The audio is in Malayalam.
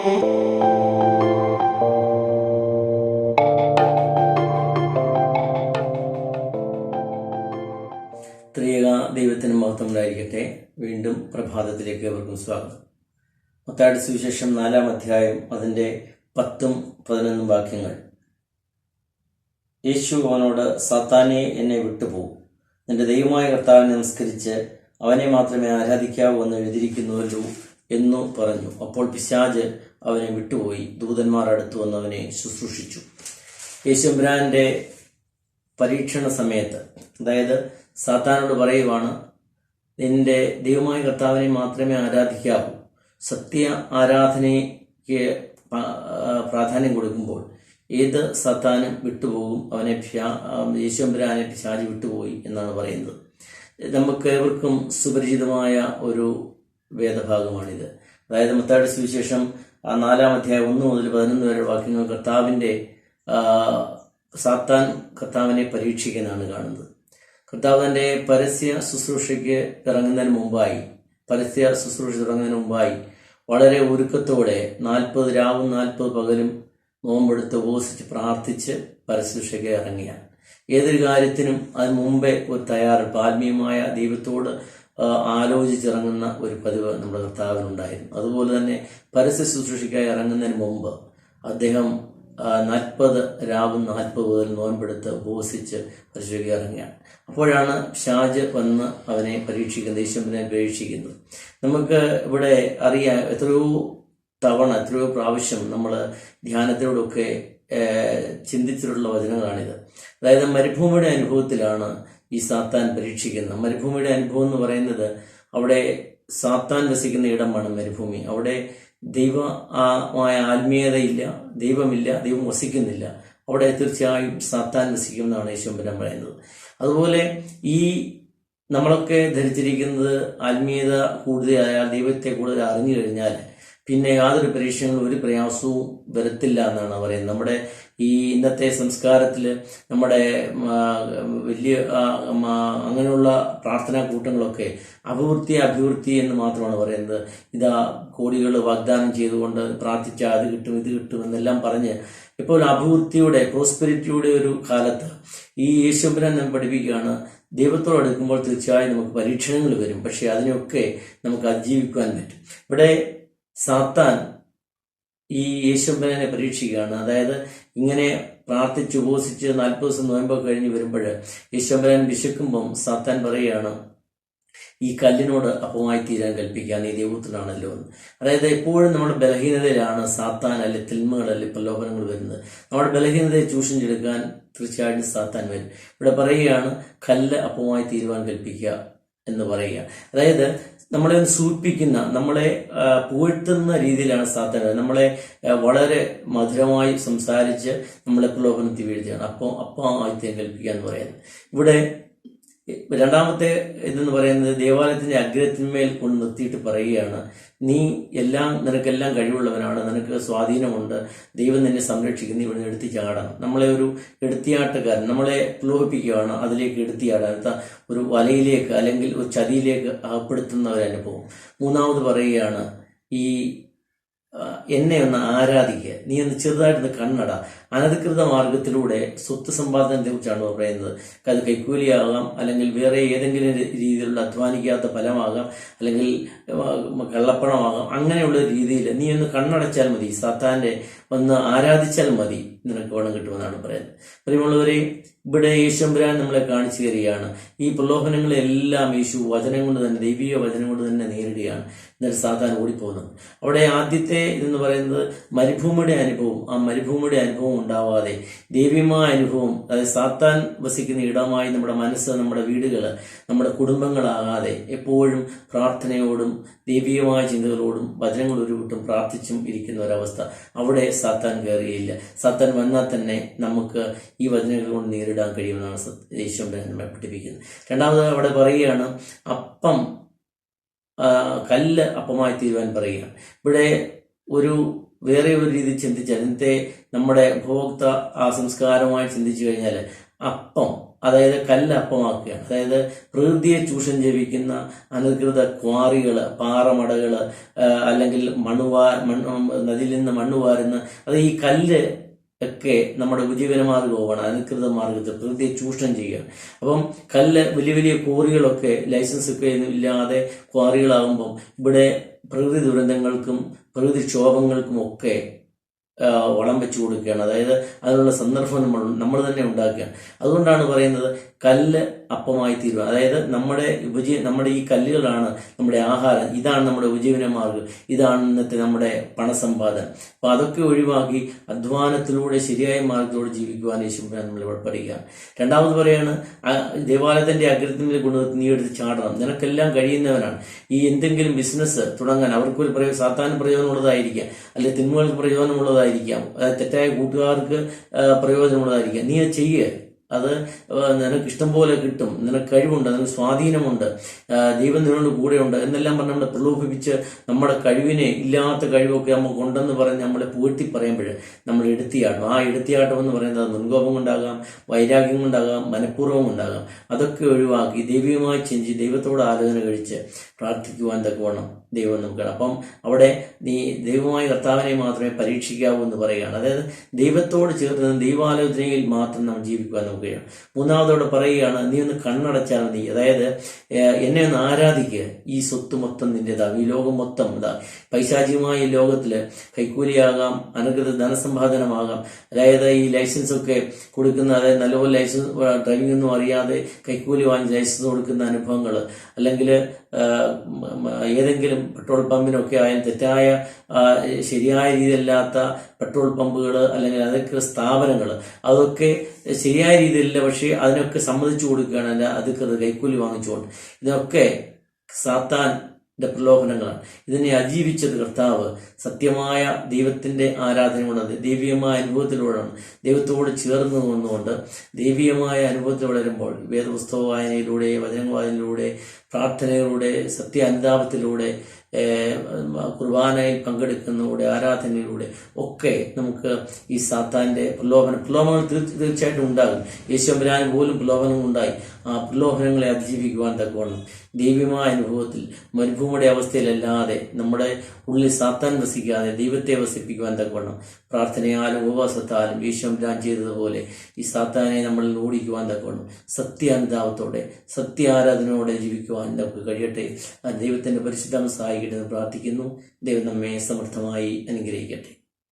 ത്രിയേക ദൈവത്തിന് മഹത്വം ഉണ്ടായിരിക്കട്ടെ വീണ്ടും പ്രഭാതത്തിലേക്ക് അവർക്കും സ്വാഗതം. മത്തായുടെ സുവിശേഷം നാലാം അധ്യായം അതിന്റെ പത്തും പതിനൊന്നും വാക്യങ്ങൾ. യേശു അവനോട് സാത്താനെ എന്നെ വിട്ടുപോകും. നിന്റെ ദൈവമായ കർത്താവിനെ നമസ്കരിച്ച് അവനെ മാത്രമേ ആരാധിക്കാവൂ എന്ന് എഴുതിയിരിക്കുന്നുവല്ലോ എന്നു പറഞ്ഞു. അപ്പോൾ പിശാജ് അവനെ വിട്ടുപോയി. ദൂതന്മാർ അടുത്തു വന്ന് അവനെ ശുശ്രൂഷിച്ചു. യേശുബ്രാന്റെ പരീക്ഷണ സമയത്ത് അതായത് സാത്താനോട് പറയുവാണ് നിന്റെ ദൈവമായ കർത്താവിനെ മാത്രമേ ആരാധിക്കാവൂ. സത്യ ആരാധനയ്ക്ക് പ്രാധാന്യം കൊടുക്കുമ്പോൾ ഏത് സത്താനും വിട്ടുപോകും. അവനെ യേശുമ്പരാനെ പിശാജ് വിട്ടുപോയി എന്നാണ് പറയുന്നത്. നമുക്ക് ഏവർക്കും സുപരിചിതമായ ഒരു വേദഭാഗമാണിത്. അതായത് മത്തായുടെ സുവിശേഷം നാലാം അധ്യായം ഒന്ന് മുതൽ പതിനൊന്ന് വരെ വാക്യങ്ങൾ കർത്താവിന്റെ സാത്താൻ കർത്താവിനെ പരീക്ഷിക്കാനാണ് കാണുന്നത്. കർത്താവ് തന്റെ പരസ്യ ശുശ്രൂഷയ്ക്ക് ഇറങ്ങുന്നതിന് മുമ്പായി പരസ്യ ശുശ്രൂഷ തുടങ്ങുന്നതിന് മുമ്പായി വളരെ ഒരുക്കത്തോടെ നാൽപ്പത് രാവും നാൽപ്പത് പകലും നോമ്പെടുത്ത് ഉപസിച്ച് പ്രാർത്ഥിച്ച് പരശുഷയ്ക്ക് ഇറങ്ങിയാണ്. ഏതൊരു കാര്യത്തിനും അതിന് മുമ്പേ ഒരു തയ്യാറെടുപ്പ്. ആത്മീയമായ ദൈവത്തോട് ആലോചിച്ചിറങ്ങുന്ന ഒരു പതിവ് നമ്മുടെ കർത്താവിനുണ്ടായിരുന്നു. അതുപോലെ തന്നെ പരസ്യ ശുശ്രൂഷയ്ക്കായി ഇറങ്ങുന്നതിന് മുമ്പ് അദ്ദേഹം നാൽപ്പത് രാവും നാൽപ്പത് മുതൽ നോൻപെടുത്ത് ഉപവസിച്ച് പരിശോധിക്കുക ഇറങ്ങുകയാണ്. അപ്പോഴാണ് ഷാജ് വന്ന് അവനെ പരീക്ഷിക്കുന്നത് ഈശ്വരനെ പരീക്ഷിക്കുന്നത് നമുക്ക് ഇവിടെ അറിയാം എത്രയോ തവണ എത്രയോ പ്രാവശ്യം നമ്മൾ ധ്യാനത്തിലൂടെയൊക്കെ ചിന്തിച്ചിട്ടുള്ള വചനങ്ങളാണിത്. അതായത് മരുഭൂമിയുടെ അനുഭവത്തിലാണ് ഈ സാത്താൻ പരീക്ഷിക്കുന്നത് മരുഭൂമിയുടെ അനുഭവം എന്ന് പറയുന്നത് അവിടെ സാത്താൻ വസിക്കുന്ന ഇടമാണ് മരുഭൂമി. അവിടെ ദൈവ ദൈവമായ ആത്മീയതയില്ല ദൈവമില്ല ദൈവം വസിക്കുന്നില്ല. അവിടെ തീർച്ചയായും സാത്താൻ വസിക്കുമെന്നാണ് യേശുമ്പരം പറയുന്നത്. അതുപോലെ ഈ നമ്മളൊക്കെ ധരിച്ചിരിക്കുന്നത് ആത്മീയത കൂടുതലായാൽ ദൈവത്തെ കൂടുതൽ അറിഞ്ഞു കഴിഞ്ഞാൽ പിന്നെ യാതൊരു പരീക്ഷകളും ഒരു പ്രയാസവും വരത്തില്ല എന്നാണ് പറയുന്നത്. നമ്മുടെ ഈ ഇന്നത്തെ സംസ്കാരത്തിൽ നമ്മുടെ വലിയ അങ്ങനെയുള്ള പ്രാർത്ഥനാ കൂട്ടങ്ങളൊക്കെ അഭിവൃദ്ധി അഭിവൃദ്ധി എന്ന് മാത്രമാണ് പറയുന്നത്. ഇതാ കോടികൾ വാഗ്ദാനം ചെയ്തുകൊണ്ട് പ്രാർത്ഥിച്ച അത് കിട്ടും ഇത് കിട്ടും എന്നെല്ലാം പറഞ്ഞ് ഇപ്പോൾ അഭിവൃദ്ധിയുടെ പ്രോസ്പെരിറ്റിയുടെ ഒരു കാലത്ത് ഈ യേശുബരൻ നാം പഠിപ്പിക്കുകയാണ്. ദൈവത്തോട് അടുക്കുമ്പോൾ തീർച്ചയായും നമുക്ക് പരീക്ഷണങ്ങൾ വരും. പക്ഷെ അതിനൊക്കെ നമുക്ക് അതിജീവിക്കുവാൻ പറ്റും. ഇവിടെ സാത്താൻ ഈ യേശുമ്പനെ പരീക്ഷിക്കുകയാണ്. അതായത് ഇങ്ങനെ പ്രാർത്ഥിച്ച് ഉപസിച്ച് നാൽപ്പത് ദിവസം നോയമ്പൊക്കെ കഴിഞ്ഞ് വരുമ്പോൾ ഈശ്വരൻ വിശക്കുമ്പം സാത്താൻ പറയുകയാണ് ഈ കല്ലിനോട് അപ്പമായി തീരാൻ കൽപ്പിക്കാൻ നീ ദൈവത്തിലാണല്ലോ അതായത് എപ്പോഴും നമ്മുടെ ബലഹീനതയിലാണ് സാത്താൻ അല്ലെ തിന്മകൾ അല്ലെ പ്രലോഭനങ്ങൾ വരുന്നത്. നമ്മുടെ ബലഹീനതയെ ചൂഷണം ചെടുക്കാൻ തീർച്ചയായിട്ടും സാത്താൻ വരും. ഇവിടെ പറയുകയാണ് കല്ല് അപ്പമായി തീരുവാൻ കൽപ്പിക്കുക എന്ന് പറയുക. അതായത് നമ്മളെ സൂചിപ്പിക്കുന്ന നമ്മളെ പൂഴ്ത്തുന്ന രീതിയിലാണ് സാത്താൻ നമ്മളെ വളരെ മധുരമായി സംസാരിച്ച് നമ്മളെ പ്രലോഭനത്തിൽ വീഴ്ത്തുകയാണ് അപ്പോൾ അപ്പം ആദ്യത്തെ കൽപ്പിക്കുക എന്ന് പറയുന്നത്. ഇവിടെ രണ്ടാമത്തെ ഇതെന്ന് പറയുന്നത് ദേവാലയത്തിന്റെ അഗ്രത്തിന്മേൽ കൊണ്ട് നിർത്തിയിട്ട് പറയുകയാണ് നീ എല്ലാം നിനക്കെല്ലാം കഴിവുള്ളവനാണ് നിനക്ക് സ്വാധീനമുണ്ട്. ദൈവം നിന്നെ സംരക്ഷിക്കുന്നു ഇവിടെ എടുത്തു ചാടണം നമ്മളെ ഒരു എടുത്തിയാട്ടക്കാരൻ നമ്മളെ പ്രലോഭിപ്പിക്കുകയാണ് അതിലേക്ക് എടുത്തിയാടാൻ അടുത്ത ഒരു വലയിലേക്ക് അല്ലെങ്കിൽ ഒരു ചതിയിലേക്ക് അകപ്പെടുത്തുന്ന ഒരു അനുഭവം മൂന്നാമത് പറയുകയാണ് ഈ എന്നെ ഒന്ന് ആരാധിക്കുക. നീ ഒന്ന് ചെറുതായിട്ടൊന്ന് കണ്ണട. അനധികൃത മാർഗത്തിലൂടെ സ്വത്ത് സമ്പാദനത്തെ കുറിച്ചാണ് പറയുന്നത്. അത് കൈക്കൂലിയാകാം അല്ലെങ്കിൽ വേറെ ഏതെങ്കിലും രീതിയിലുള്ള അധ്വാനിക്കാത്ത ഫലമാകാം അല്ലെങ്കിൽ കള്ളപ്പണമാകാം. അങ്ങനെയുള്ള രീതിയിൽ നീ ഒന്ന് കണ്ണടച്ചാൽ മതി. സാത്താന്റെ ഒന്ന് ആരാധിച്ചാൽ മതി. നിനക്ക് ഗുണം കിട്ടുമെന്നാണ് പറയുന്നത്. പ്രിയമുള്ളവരെ ഇവിടെ യേശുമ്പരാൻ നമ്മളെ കാണിച്ചു തരികയാണ്. ഈ പ്രലോഭനങ്ങളെല്ലാം യേശു വചനം കൊണ്ട് തന്നെ ദൈവിക വചനം കൊണ്ട് തന്നെ നേരിടുകയാണ്. എന്നാൽ സാധാരണ ഓടിപ്പോകുന്നത് അവിടെ ആദ്യത്തെ ഇതെന്ന് പറയുന്നത് മരുഭൂമിയുടെ അനുഭവം. ആ മരുഭൂമിയുടെ അനുഭവം ഉണ്ടാവാതെ ദൈവീയമായ അനുഭവം അതായത് സാത്താൻ വസിക്കുന്ന ഇടമായി നമ്മുടെ മനസ്സ് നമ്മുടെ വീടുകൾ നമ്മുടെ കുടുംബങ്ങളാകാതെ എപ്പോഴും പ്രാർത്ഥനയോടും ദൈവീയമായ ചിന്തകളോടും വചനങ്ങൾ ഉരുവിട്ടും പ്രാർത്ഥിച്ചും ഇരിക്കുന്ന ഒരവസ്ഥ. അവിടെ സാത്താൻ കയറിയില്ല. സാത്താൻ വന്നാൽ തന്നെ നമുക്ക് ഈ വചനങ്ങൾ കൊണ്ട് നേരിടാൻ കഴിയുമെന്നാണ് സത്- നമ്മളെ നമ്മെ പഠിപ്പിക്കുന്നത്. രണ്ടാമത് അവിടെ പറയുകയാണ് അപ്പം കല്ല് അപ്പമായി തീരുവാൻ പറയുകയാണ് ഇവിടെ ഒരു വേറെ ഒരു രീതി ചിന്തിച്ചാൽ ഇന്നത്തെ നമ്മുടെ ഉപഭോക്ത ആ സംസ്കാരമായി ചിന്തിച്ചു കഴിഞ്ഞാൽ അപ്പം അതായത് കല്ല് അപ്പമാക്കുകയാണ്. അതായത് പ്രകൃതിയെ ചൂഷണം ജപിക്കുന്ന അനധികൃത ക്വാറികൾ പാറമടകൾ അല്ലെങ്കിൽ മണ്ണുവാ മണ്ണ് നദിയിൽ നിന്ന് മണ്ണ് വാരുന്ന അത് ഈ കല്ല് ഒക്കെ നമ്മുടെ ഉപജീവന പോവാണ് അനധികൃത മാർഗത്തിൽ പ്രകൃതിയെ ചൂഷണം ചെയ്യുകയാണ് അപ്പം കല്ല് വലിയ വലിയ ക്വാറികളൊക്കെ ലൈസൻസ് ഒക്കെ ഇല്ലാതെ ക്വാറികളാകുമ്പം ഇവിടെ പ്രകൃതി ദുരന്തങ്ങൾക്കും പ്രകൃതി ക്ഷോഭങ്ങൾക്കും ഒക്കെ വളം വെച്ചു കൊടുക്കുകയാണ്. അതായത് അതിനുള്ള സന്ദർഭം നമ്മൾ നമ്മൾ തന്നെ ഉണ്ടാക്കുകയാണ്. അതുകൊണ്ടാണ് പറയുന്നത് കല്ല് അപ്പമായി തീരുക. അതായത് നമ്മുടെ ഉപജീ നമ്മുടെ ഈ കല്ലുകളാണ് നമ്മുടെ ആഹാരം. ഇതാണ് നമ്മുടെ ഉപജീവന മാർഗം. ഇതാണ് ഇന്നത്തെ നമ്മുടെ പണസമ്പാദനം. അപ്പൊ അതൊക്കെ ഒഴിവാക്കി അധ്വാനത്തിലൂടെ ശരിയായ മാർഗത്തിലൂടെ ജീവിക്കുവാൻ നമ്മൾ ഇവിടെ പറയുകയാണ്. രണ്ടാമത് പറയാണ് ദേവാലയത്തിന്റെ അഗ്രത്തിന്റെ ഗുണ നീ എടുത്ത് ചാടണം. നിനക്കെല്ലാം കഴിയുന്നവനാണ്. ഈ എന്തെങ്കിലും ബിസിനസ് തുടങ്ങാൻ അവർക്കൊരു പ്രയോ സാത്താൻ പ്രയോജനമുള്ളതായിരിക്കാം. അല്ലെങ്കിൽ തിന്മകൾക്ക് പ്രയോജനമുള്ളതായിരിക്കാം. അതായത് തെറ്റായ കൂട്ടുകാർക്ക് പ്രയോജനമുള്ളതായിരിക്കാം. നീ അത് ചെയ്യുക അത് നിനക്ക് ഇഷ്ടം പോലെ കിട്ടും. നിനക്ക് കഴിവുണ്ട് നിനക്ക് സ്വാധീനമുണ്ട്. ദൈവം നിന്നോട് കൂടെയുണ്ട്. എന്നെല്ലാം പറഞ്ഞ് നമ്മളെ പ്രലോഭിപ്പിച്ച് നമ്മുടെ കഴിവിനെ ഇല്ലാത്ത കഴിവൊക്കെ നമുക്ക് ഉണ്ടെന്ന് പറഞ്ഞ് നമ്മളെ പൂഴ്ത്തി പറയുമ്പോൾ നമ്മൾ എടുത്തിയാടും ആ എടുത്തിയാട്ടം എന്ന് പറയുന്നത് മുൻകോപം കൊണ്ടാകാം വൈരാഗ്യം കൊണ്ടാകാം മനഃപൂർവം ഉണ്ടാകാം അതൊക്കെ ഒഴിവാക്കി ദൈവികമായി ചിന്തിച്ച് ദൈവത്തോട് ആലോചന കഴിച്ച് പ്രാർത്ഥിക്കുവാൻ തക്കവണ്ണം ദൈവം നമുക്ക്. അപ്പം അവിടെ നീ ദൈവമായ കർത്താവിനെ മാത്രമേ പരീക്ഷിക്കാവൂ എന്ന് പറയുകയാണ്. അതായത് ദൈവത്തോട് ചേർന്ന് ദൈവാലോചനയിൽ മാത്രം നാം ജീവിക്കുവാൻ നോക്കുകയാണ് മൂന്നാമതോടെ പറയുകയാണ് നീ ഒന്ന് കണ്ണടച്ചാൽ മതി. അതായത് എന്നെ ഒന്ന് ആരാധിക്കുക ഈ സ്വത്ത് മൊത്തം നിന്റേതാകും ഈ ലോകം മൊത്തം ഇതാ. പൈശാചികമായ ലോകത്തിൽ കൈക്കൂലിയാകാം അനുകൃത ധനസമ്പാദനമാകാം. അതായത് ഈ ലൈസൻസ് ഒക്കെ കൊടുക്കുന്ന അതായത് നല്ലപോലെ ലൈസൻസ് ഡ്രൈവിംഗ് ഒന്നും അറിയാതെ കൈക്കൂലി വാങ്ങി ലൈസൻസ് കൊടുക്കുന്ന അനുഭവങ്ങൾ അല്ലെങ്കിൽ ഏതെങ്കിലും പെട്രോൾ പമ്പിനൊക്കെ ആയാലും തെറ്റായ ശരിയായ രീതിയിലല്ലാത്ത പെട്രോൾ പമ്പുകൾ അല്ലെങ്കിൽ അതൊക്കെ സ്ഥാപനങ്ങൾ. അതൊക്കെ ശരിയായ രീതിയിലല്ല പക്ഷേ അതിനൊക്കെ സമ്മതിച്ചു കൊടുക്കുകയാണ് അതൊക്കെ കൈക്കൂലി വാങ്ങിച്ചുകൊണ്ട്. ഇതൊക്കെ സാത്താന്റെ പ്രലോഭനങ്ങളാണ്. ഇതിനെ അതിജീവിച്ചത് കർത്താവ് സത്യമായ ദൈവത്തിന്റെ കൊണ്ടാണ് ദൈവീയമായ അനുഭവത്തിലൂടെയാണ്. ദൈവത്തോട് ചേർന്ന് നിന്നുകൊണ്ട് ദൈവീയമായ അനുഭവത്തിൽ വളരുമ്പോൾ വേദപുസ്തക വായനയിലൂടെ വചന വായനയിലൂടെ പ്രാർത്ഥനയിലൂടെ സത്യാനുതാപത്തിലൂടെ ഏഹ്, കുർബാനയിൽ പങ്കെടുക്കുന്നതിലൂടെ ആരാധനയിലൂടെ ഒക്കെ നമുക്ക് ഈ സാത്താന്റെ പ്രലോഭനം പ്രലോഭനങ്ങൾ തീർ- തീർച്ചയായിട്ടും ഉണ്ടാകും. യേശുബരാൻ പോലും പ്രലോഭനം ഉണ്ടായി. ആ പ്രലോഭനങ്ങളെ അതിജീവിക്കുവാൻ തക്കവണ്ണം. ദൈവമായ അനുഭവത്തിൽ മരുഭൂമിയുടെ അവസ്ഥയിലല്ലാതെ നമ്മുടെ ഉള്ളിൽ സാത്താൻ വസിക്കാതെ ദൈവത്തെ വസിപ്പിക്കുവാൻ തക്കവണ്ണം. പ്രാർത്ഥനയാലും ഉപവാസത്താലും ഈശ്വരാൻ ചെയ്തതുപോലെ ഈ സാത്താനെ നമ്മൾ ഓടിക്കുവാൻ തക്കവണ്ണം. സത്യാനുതാപത്തോടെ സത്യാരാധനയോടെ ജീവിക്കുവാൻ നമുക്ക് കഴിയട്ടെ. ദൈവത്തിന്റെ പരിശുദ്ധം സഹായിക്കട്ടെ എന്ന് പ്രാർത്ഥിക്കുന്നു. ദൈവം നമ്മെ സമർത്ഥമായി അനുഗ്രഹിക്കട്ടെ.